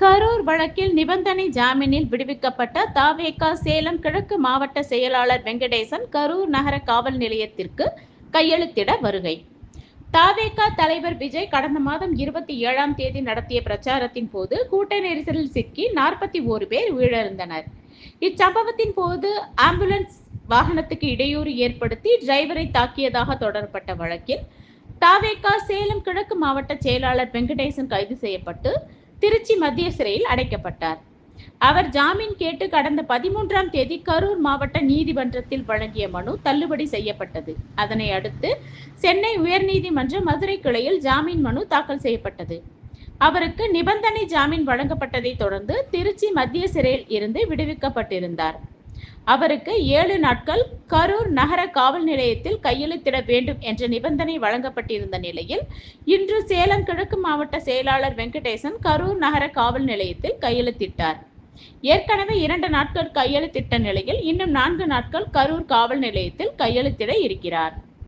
கரூர் வழக்கில் நிபந்தனை ஜாமீனில் விடுவிக்கப்பட்ட தாவேகா சேலம் கிழக்கு மாவட்ட செயலாளர் வெங்கடேசன் கரூர் நகர காவல் நிலையத்திற்கு கையெழுத்திட வருகை. தாவேகா தலைவர் விஜய் கடந்த மாதம் இருபத்தி ஏழாம் தேதி நடத்திய பிரச்சாரத்தின் போது கூட்ட நெரிசலில் சிக்கி நாற்பத்தி ஓரு பேர் உயிரிழந்தனர். இச்சம்பவத்தின் போது ஆம்புலன்ஸ் வாகனத்துக்கு இடையூறு ஏற்படுத்தி டிரைவரை தாக்கியதாக தொடரப்பட்ட வழக்கில் தாவேகா சேலம் கிழக்கு மாவட்ட செயலாளர் வெங்கடேசன் கைது செய்யப்பட்டு திருச்சி மத்திய சிறையில் அடைக்கப்பட்டார். அவர் ஜாமீன் கேட்டு கடந்த பதிமூன்றாம் தேதி கரூர் மாவட்ட நீதிமன்றத்தில் வழங்கிய மனு தள்ளுபடி செய்யப்பட்டது. அதனை அடுத்து சென்னை உயர்நீதிமன்ற மதுரை கிளையில் ஜாமீன் மனு தாக்கல் செய்யப்பட்டது. அவருக்கு நிபந்தனை ஜாமீன் வழங்கப்பட்டதை தொடர்ந்து திருச்சி மத்திய சிறையில் இருந்து விடுவிக்கப்பட்டிருந்தார். அவருக்கு ஏழு நாட்கள் கரூர் நகர காவல் நிலையத்தில் கையெழுத்திட வேண்டும் என்ற நிபந்தனை வழங்கப்பட்டிருந்த நிலையில் இன்று சேலம் கிழக்கு மாவட்ட செயலாளர் வெங்கடேசன் கரூர் நகர காவல் நிலையத்தில் கையெழுத்திட்டார். ஏற்கனவே இரண்டு நாட்கள் கையெழுத்திட்ட நிலையில் இன்னும் நான்கு நாட்கள் கரூர் காவல் நிலையத்தில் கையெழுத்திட இருக்கிறார்.